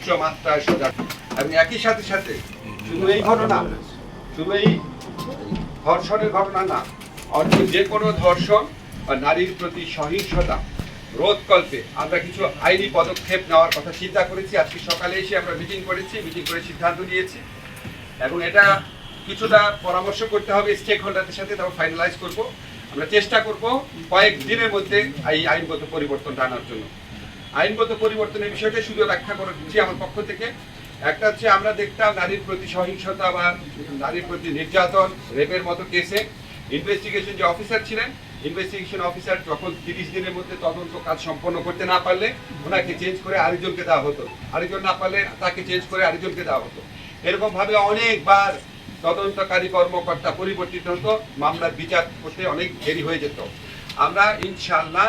উচ্চ মাত্রায় সজাগ এবং একই সাথে সাথে শুধু এই ঘটনা, শুধু এই ধর্ষণের ঘটনা না, অন্য যে কোনো ধর্ষণ বা নারীর প্রতি সহিংসতা, রোধকল্পে আমরা কিছু আইনি পদক্ষেপ নেওয়ার কথা চিন্তা করেছি। আজকে সকালে এসে আমরা মিটিং করেছি, মিটিং করে সিদ্ধান্ত নিয়েছি। এবং এটা কিছুটা পরামর্শ করতে হবে স্টেক হোল্ডারদের সাথে, তারপর ফাইনালাইজ করব। আমরা চেষ্টা করব কয়েক দিনের মধ্যে এই আইনগত পরিবর্তনটা আনার জন্য। আইনগত পরিবর্তনের বিষয়টা শুধু ব্যাখ্যা করে দিচ্ছি আমার পক্ষ থেকে। একটা হচ্ছে আমরা দেখতাম নারীর প্রতি সহিংসতা বা নারীর প্রতি নির্যাতন, রেপের মতো কেসে। ইনভেস্টিগেশন যে অফিসার ছিলেন ইনভেস্টিগেশন অফিসার যখন তিরিশ দিনের মধ্যে তদন্ত কাজ সম্পন্ন করতে না পারলে ওনাকে চেঞ্জ করে আরেকজনকে দেওয়া হতো। আরেকজন না পারলে তাকে চেঞ্জ করে আরেকজনকে দেওয়া হতো। এরকম ভাবে অনেকবার তদন্তকারী কর্মকর্তা পরিবর্তিত হতো, মামলার বিচার করতে অনেক দেরি হয়ে যেত। আমরা ইনশাআল্লাহ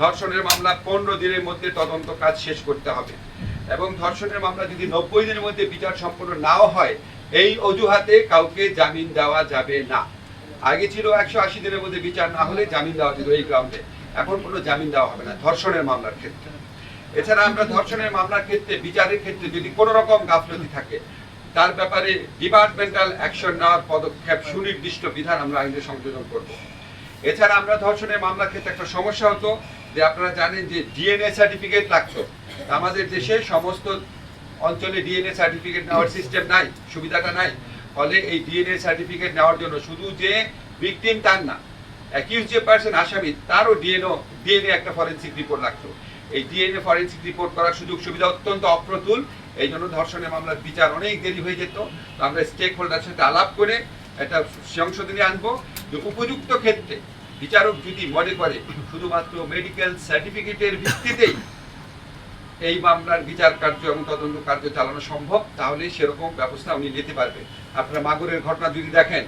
ধর্ষণের মামলা পনেরো দিনের মধ্যে তদন্ত কাজ শেষ করতে হবে। এবং ধর্ষণের মামলা যদি নব্বই দিনের মধ্যে বিচার সম্পন্ন নাও হয়, এই অজুহাতে কাউকে জামিন দেওয়া যাবে না। আগে ছিল একশো আশি দিনের মধ্যে বিচার না হলে জামিন দেওয়া যেত এই গ্রাউন্ডে এখন কোনো জামিন দেওয়া হবে না, ধর্ষণের মামলার ক্ষেত্রে। এছাড়া আমরা ধর্ষণের মামলার ক্ষেত্রে, বিচারের ক্ষেত্রে যদি কোনো রকম গাফলতি থাকে, তার ব্যাপারে ডিপার্টমেন্টাল অ্যাকশন নেওয়ার পদক্ষেপ সুনির্দিষ্ট বিধান আমরা আইনে সংযোজন করব। এছাড়া আমরা ধর্ষণের মামলার ক্ষেত্রে একটা সমস্যা হতো যে আপনারা জানেন যে ডিএনএ সার্টিফিকেট লাগতো আমাদের দেশে সমস্ত অঞ্চলে ডিএনএ সার্টিফিকেট নেওয়ার সিস্টেম নাই, সুবিধাটা নাই। ফলে এই ডিএনএ সার্টিফিকেট নেওয়ার জন্য শুধু যে ভিকটিম তার না অ্যাকিউজ যে পার্সন আসামি, তারও ডিএনও ডিএনএ একটা ফরেন্সিক রিপোর্ট লাগতো এই ডিএনএ ফরেন্সিক রিপোর্ট করার সুযোগ সুবিধা অত্যন্ত অপ্রতুল। এই জন্য ধর্ষণের মামলার বিচার অনেক দেরি হয়ে যেত। আমরা স্টেক হোল্ডার সাথে আলাপ করে একটা সংশোধনী আনব। যে উপযুক্ত ক্ষেত্রে বিচারক যদি মনে করে, শুধুমাত্র মেডিকেল সার্টিফিকেটের ভিত্তিতেই এই মামলার বিচার কার্য এবং তদন্ত কার্য চালানো সম্ভব, তাহলে সেরকম ব্যবস্থা উনি নিতে পারবে আপনারা মাগুরের ঘটনা যদি দেখেন,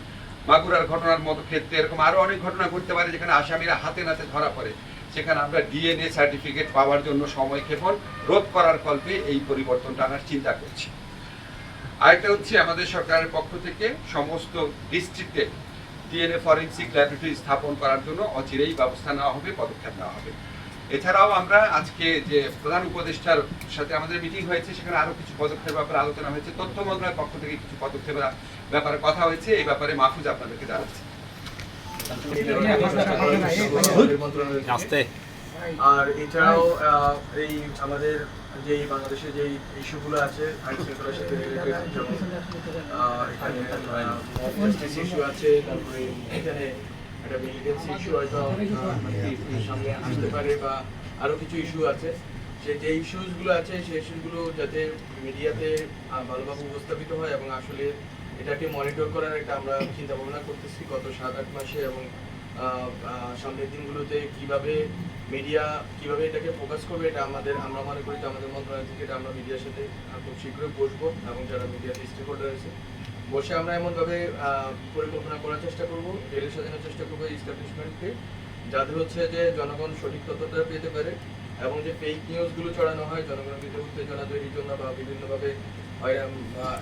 মাগুরার ঘটনার মতো ক্ষেত্রে এরকম আরও অনেক ঘটনা ঘটতে পারে যেখানে আসামিরা হাতে নাতে ধরা পড়ে। সেখানে আমরা ডিএনএ সার্টিফিকেট পাওয়ার জন্য সময় ক্ষেপণ, রোধ করার কল্পে এই পরিবর্তনটা আনার চিন্তা করছি। আরেকটা হচ্ছে আমাদের সরকারের পক্ষ থেকে সমস্ত ডিস্ট্রিক্টে ডিএনএ ফরেন্সিক ল্যাবরেটরি স্থাপন করার জন্য অচিরেই ব্যবস্থা নেওয়া হবে পদক্ষেপ নেওয়া হবে এছাড়াও আমরা আজকে যে প্রধান উপদেষ্টার সাথে আমাদের মিটিং হয়েছে সেখানে আরও কিছু পদক্ষেপের ব্যাপারে আলোচনা হয়েছে তথ্য মন্ত্রণালয়ের পক্ষ থেকে কিছু পদক্ষেপের ব্যাপারে কথা হয়েছে এই ব্যাপারে মাহফুজ আপনাদেরকে জানাচ্ছি আস্তে আর এছাড়াও এই আমাদের যে বাংলাদেশে যে ইস্যুগুলো আছে আইন তারপরে মানে বা আরও কিছু ইস্যু আছে। সে যে ইস্যুসগুলো আছে সেই ইস্যুগুলো যাতে মিডিয়াতে ভালোভাবে উপস্থাপিত হয় এবং আসলে এটাকে মনিটর করার একটা আমরা চিন্তা ভাবনা করতেছি গত সাত, আট মাসে এবং সামনের দিনগুলোতে কীভাবে মিডিয়া কীভাবে এটাকে ফোকাস করবে, এটা আমাদের, আমরা মনে করি যে আমাদের মন্ত্রণালয় থেকে এটা আমরা মিডিয়ার সাথে খুব শীঘ্রই বসবো এবং যারা মিডিয়াতে স্টেক হোল্ডার আছে বসে আমরা এমনভাবে পরিকল্পনা করার চেষ্টা করব রেলে সাজানোর চেষ্টা করব এস্টাবলিশমেন্টকে যাদের হচ্ছে যে জনগণ সঠিক তথ্যটা পেতে পারে এবং যে ফেক নিউজগুলো ছড়ানো হয়, জনগণের ভিতরে উত্তেজনা তৈরির জন্য বা বিভিন্নভাবে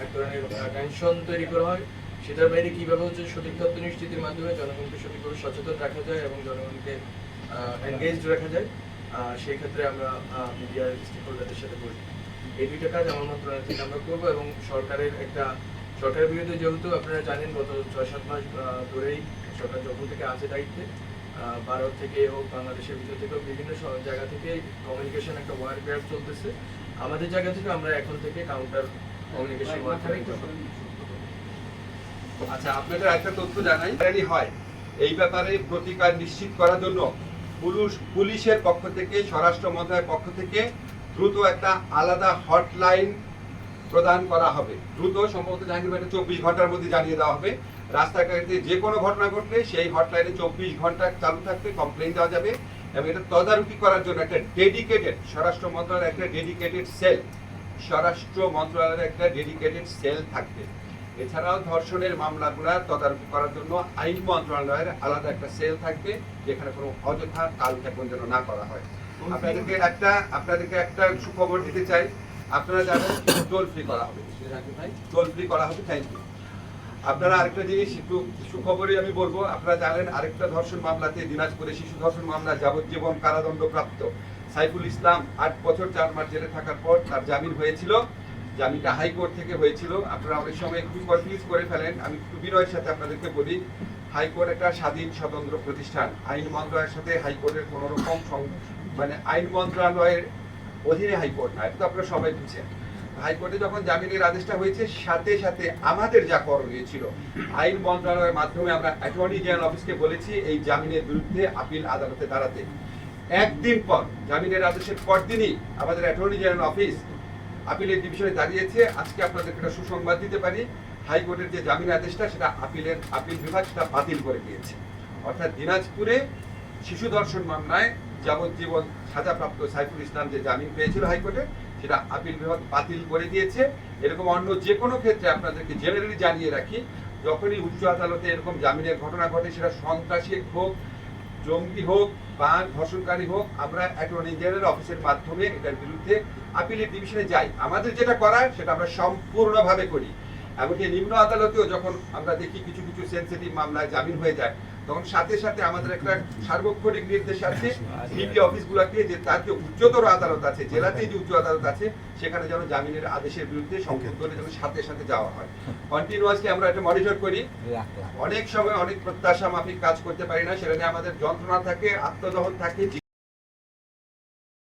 এক ধরনের টেনশন তৈরি করা হয় সেটার বাইরে কীভাবে হচ্ছে সঠিক তথ্য নিশ্চিতির মাধ্যমে জনগণকে সঠিকভাবে সচেতন রাখা যায় এবং জনগণকে এনগেজড রাখা যায় সেই ক্ষেত্রে আমরা মিডিয়ার স্টেক হোল্ডারদের সাথে বলি এই দুইটা কাজ আমার মন্ত্রণালয় থেকে আমরা করব এবং সরকারের একটা সরকারের বিরুদ্ধে যেহেতু আপনারা জানেন গত ছয় সাত মাস ধরেই সরকার যখন থেকে আছে দায়িত্বে ভারত থেকে হোক বাংলাদেশের ভিতর থেকে হোক, বিভিন্ন জায়গা থেকে কমিউনিকেশন একটা ওয়ার গ্যাপ চলতেছে। আমাদের জায়গা থেকে আমরা এখন থেকে কাউন্টার কমিউনিকেশন ওয়ার আচ্ছা আপনাদের একটা তথ্য জানাই। জানি হয়। এই ব্যাপারে প্রতিকার নিশ্চিত করার জন্য পুলিশ পুলিশের পক্ষ থেকে, স্বরাষ্ট্র মন্ত্রণালয়ের পক্ষ থেকে দ্রুত একটা আলাদা হটলাইন প্রদান করা হবে। দ্রুত সম্ভবত জাহাঙ্গীর চব্বিশ ঘণ্টার মধ্যে জানিয়ে দেওয়া হবে। রাস্তাঘাটে যে কোনো ঘটনা ঘটলে সেই হটলাইনে চব্বিশ ঘণ্টা চালু থাকবে কমপ্লেন দেওয়া যাবে এবং এটা তদারকি করার জন্য একটা ডেডিকেটেড স্বরাষ্ট্র মন্ত্রণালয়ের একটা ডেডিকেটেড সেল স্বরাষ্ট্র মন্ত্রণালয়ের একটা ডেডিকেটেড সেল থাকবে। এছাড়াও ধর্ষণের মামলাগুলা তদারকি করার জন্য আইন মন্ত্রণালয়ের আলাদা একটা সেল থাকবে যেখানে কোনো অযথা কাল ক্ষেপণ যেন না করা হয়। আপনাদেরকে একটা আপনাদেরকে একটা সুখবর দিতে চাই। আপনারা জানেন টোল ফ্রি করা হবে। টোল ফ্রি করা হবে থ্যাংক ইউ আপনারা আরেকটা জিনিস একটু সুখবরই আমি বলব আপনারা জানেন আরেকটা ধর্ষণ মামলাতে দিনাজপুরে শিশু ধর্ষণ মামলা যাবজ্জীবন কারাদণ্ড প্রাপ্ত সাইফুল ইসলাম আট বছর চার মাস জেলে থাকার পর তার জামিন হয়েছিল। জামিনটা হাইকোর্ট থেকে হয়েছিল। আপনারা অনেক সময় একটু কনফিউজ করে ফেলেন। আমি একটু বিনয়ের সাথে আপনাদেরকে বলি হাইকোর্ট একটা স্বাধীন স্বতন্ত্র প্রতিষ্ঠান। আইন মন্ত্রণালয়ের সাথে হাইকোর্টের কোনো রকম মানে আইন মন্ত্রণালয়ের অধীনে হাইকোর্ট না, এটা তো আপনারা সবাই বুঝছেন। হাইকোর্টে যখন জামিনের আদেশটা হয়েছে, সাথে সাথে আমাদের যা করণীয় ছিল, আইন মন্ত্রণালয়ের মাধ্যমে আমরা অ্যাটর্নি জেনারেল অফিসকে বলেছি এই জামিনের বিরুদ্ধে আপিল আদালতে দাঁড়াতে। একদিন পর, জামিনের আদেশের পরদিনই আমাদের অ্যাটর্নি জেনারেল অফিস আপিলের ডিভিশনে দাঁড়িয়েছে। আজকে আপনাদের একটা সুসংবাদ দিতে পারি। হাইকোর্টের যে জামিন আদেশটা, সেটা আপিলের আপিল বিভাগ সেটা বাতিল করে দিয়েছে। অর্থাৎ দিনাজপুরে শিশু দর্শন মামলায় যাবজ্জীবন সাজাপ্রাপ্ত সাইফুল ইসলাম যে জামিন পেয়েছিল হাইকোর্টে, সেটা আপিল বিভাগ বাতিল করে দিয়েছে। এরকম অন্য যে কোনো ক্ষেত্রে আপনাদেরকে জেনারেলি জানিয়ে রাখি, যখনই উচ্চ আদালতে এরকম জামিনের ঘটনা ঘটে, সেটা সন্ত্রাসী হোক জঙ্গি হোক বা ধর্ষণকারী হোক, আমরা অ্যাটর্নি জেনারেল অফিসের মাধ্যমে এটার বিরুদ্ধে আপিলের ডিভিশনে যাই। আমাদের যেটা করার, সেটা আমরা সম্পূর্ণভাবে করি। এমনকি নিম্ন আদালতেও যখন আমরা দেখি কিছু কিছু সেন্সিটিভ মামলায় জামিন হয়ে যায় তখন সাথে সাথে আমাদের একটা সার্বক্ষণিক নির্দেশ আছে ডিবি অফিসগুলোকে যে তার যে উচ্চতর আদালত আছে জেলাতে যে উচ্চ আদালত আছে সেখানে যেন জামিনের আদেশের বিরুদ্ধে সংক্ষেপ করে যেন সাথে সাথে যাওয়া হয়। কন্টিনিউয়াসলি আমরা এটা মনিটর করি। অনেক সময় অনেক প্রত্যাশা মাফিক কাজ করতে পারি না সেখানে আমাদের যন্ত্রণা থাকে আত্মদহন থাকে